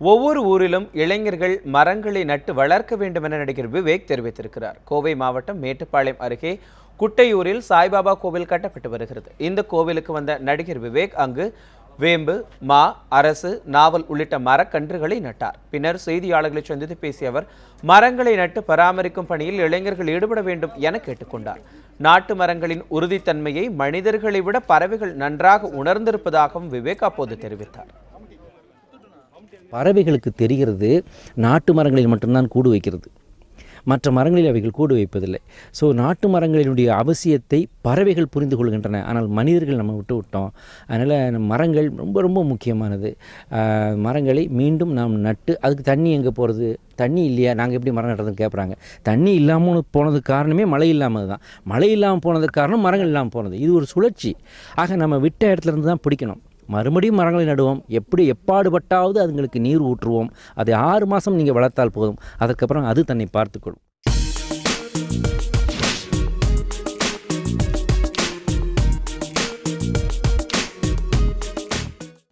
ஒவ்வொரு ஊரிலும் இளைஞர்கள் மரங்களை நட்டு வளர்க்க வேண்டும் என நடிகர் விவேக் தெரிவித்திருக்கிறார். கோவை மாவட்டம் மேட்டுப்பாளையம் அருகே குட்டையூரில் சாய்பாபா கோவில் கட்டப்பட்டு வருகிறது. இந்த கோவிலுக்கு வந்த நடிகர் விவேக் அங்கு வேம்பு மா அரசு நாவல் உள்ளிட்ட மரக்கன்றுகளை நட்டார். பின்னர் செய்தியாளர்களை சந்தித்து பேசிய அவர் மரங்களை நட்டு பராமரிக்கும் பணியில் இளைஞர்கள் ஈடுபட வேண்டும் என கேட்டுக்கொண்டார். நாட்டு மரங்களின் உறுதித்தன்மையை மனிதர்களை விட பறவைகள் நன்றாக உணர்ந்திருப்பதாகவும் விவேக் அப்போது தெரிவித்தார். பறவைகளுக்கு தெரிகிறது நாட்டு மரங்களில் மட்டும்தான் கூடு வைக்கிறது. மற்ற மரங்களில் அவைகள் கூடு வைப்பதில்லை. ஸோ நாட்டு மரங்களினுடைய அவசியத்தை பறவைகள் புரிந்து கொள்கின்றன. ஆனால் மனிதர்கள் நம்ம விட்டு விட்டோம். அதனால் மரங்கள் ரொம்ப ரொம்ப முக்கியமானது. மரங்களை மீண்டும் நாம் நட்டு அதுக்கு தண்ணி எங்கே போகிறது தண்ணி இல்லையா? நாங்கள் எப்படி மரம் நடுறதுன்னு கேட்குறாங்க. தண்ணி இல்லாமல் போனதுக்கு காரணமே மழை இல்லாமல் தான் மழை இல்லாமல் போனதுக்கு காரணம் மரங்கள் இல்லாமல் போனது. இது ஒரு சுழற்சி. ஆக நம்ம விட்ட இடத்துல இருந்து தான் பிடிக்கணும். மறுபடியும் மரங்களை நடுவோம். எப்படி எப்பாடுபட்டாவது அதுங்களுக்கு நீர் ஊற்றுவோம். அதை ஆறு மாதம் நீங்கள் வளர்த்தால் போதும். அதுக்கப்புறம் அது தன்னை பார்த்துக்கொள்ளும்.